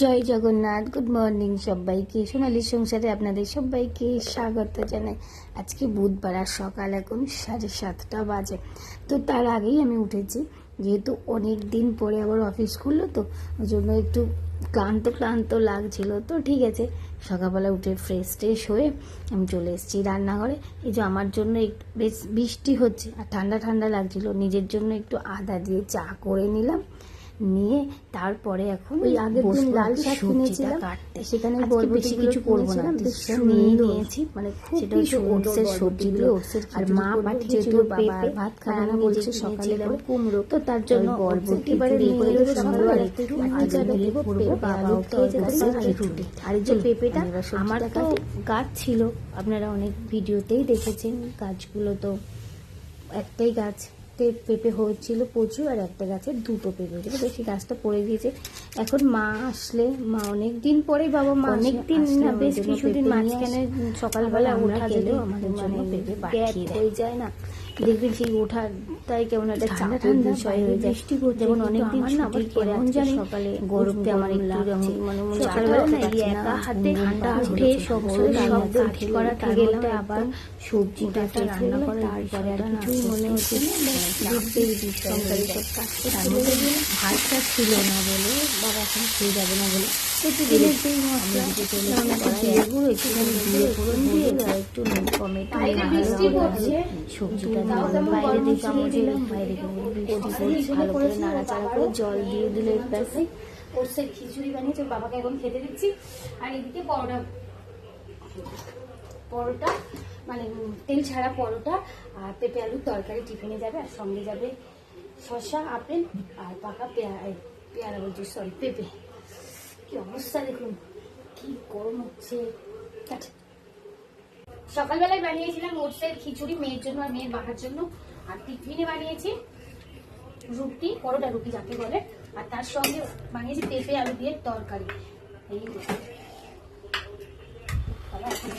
জয় Jagannath good morning সবাইকে। সোনালির সংসারে আপনাদের সবাইকে স্বাগত জানাই। আজকে বুধবার আর সকাল এখন সাড়ে সাতটা বাজে। তো তার আগেই আমি উঠেছি, যেহেতু অনেক দিন পরে আবার অফিস খুললো তো, ওই জন্য একটু ক্লান্ত ক্লান্ত লাগছিল। তো ঠিক আছে, সকালবেলা উঠে ফ্রেশ ট্রেশ হয়ে আমি চলে এসেছি রান্নাঘরে। এই যে আমার জন্য একটু বেশ বৃষ্টি হচ্ছে, আর ঠান্ডা ঠান্ডা লাগছিল। নিজের জন্য একটু আদা দিয়ে চা করে নিলাম। নিয়ে তারপরে এখন ওই আগের দিন লাল শাক কিনেছিলাম সেখানে বলব বেশি কিছু করব না নিয়ে নিয়েছি। মানে সেটা হচ্ছে ওটসের সবজি দিয়ে ওটসের আর মা পাঠিয়েছিল বাবা ভাত খাবে না বলছে সকালে কুমড়ো। তো তার জন্য বরবটি নিয়ে একটু আলু দিয়ে করব বাবা খেয়ে রুটি। আর যে পেঁপেটা আমার তো গাছ ছিল আপনারা অনেক ভিডিওতেই দেখেছেন গাছগুলো তো একটাই গাছ। পেঁপে হয়েছিল প্রচুর আর একটা গাছে দুটো পেঁপে হয়েছিল। বেশি গাছটা পড়ে গিয়েছে। এখন মা আসলে মা অনেক দিন পরে বাবা মা অনেক দিন না বেশ কিছুদিন মাঝখানে সকালবেলা ওঠা গেলেও আমাদের জন্য পেঁপে হয়ে যায় না। দেখবেন সেই ওঠার তাই কেমন একটা ঠান্ডা ঠান্ডা বিষয় হয়ে যায়। বৃষ্টি যেমন অনেক দিন না আবার কেমন জানি সকালে গরমতে আমার একটু যেমন মনে মনে সকালবেলা না এই একা হাতে ঠান্ডা উঠে সব সব কাজ করা গেলাম আবার সবজিটা রান্না করা তারপরে আর কিছুই মনে হচ্ছে না নাচের বিষয় হয়ে যায় ভাতটা ছিল না বলে বাবা এখন খেয়ে যাবে না বলে বাইরে বাইরে জল দিয়ে দিলে খিচুড়ি বানিয়েছে বাবাকে এখন খেতে দিচ্ছি আর এদিকে পরোটা পরোটা মানে তেল ছাড়া পরোটা আর পেঁপে আলুর তরকারি টিফিনে যাবে আর সঙ্গে যাবে শসা আপেল আর পাকা পেয়ারা পেয়ারা বলছি সরি পেঁপে। কি অবস্থা দেখুন? কি গরম হচ্ছে? সকালবেলায় বানিয়েছিলাম ওটসের খিচুড়ি মেয়ের জন্য আর মেয়ের বাবার জন্য। আর টিফিনে বানিয়েছি রুটি, পরোটা রুটি যাকে বলে। আর তার সঙ্গে বানিয়েছি পেঁপে, আলু দিয়ে তরকারি। এই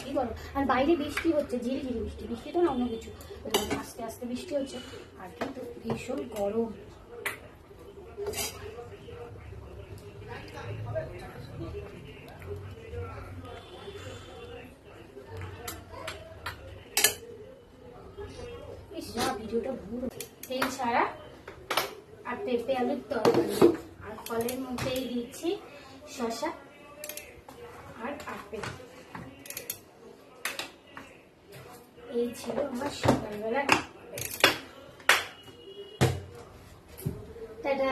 কি বলো? আর বাইরে বৃষ্টি হচ্ছে ঝিরি ঝিরি বৃষ্টি। বৃষ্টি তো না, অন্য কিছু। আস্তে আস্তে বৃষ্টি হচ্ছে। আর কিন্তু ভীষণ গরম। যা ভিডিওটা ভুল তেল ছাড়া আর পেঁপে আলুর তরকারি। আর ফলের মধ্যেই দিচ্ছি শসা আর আপেল। এই ছিল আমার সকালবেলা টাটা!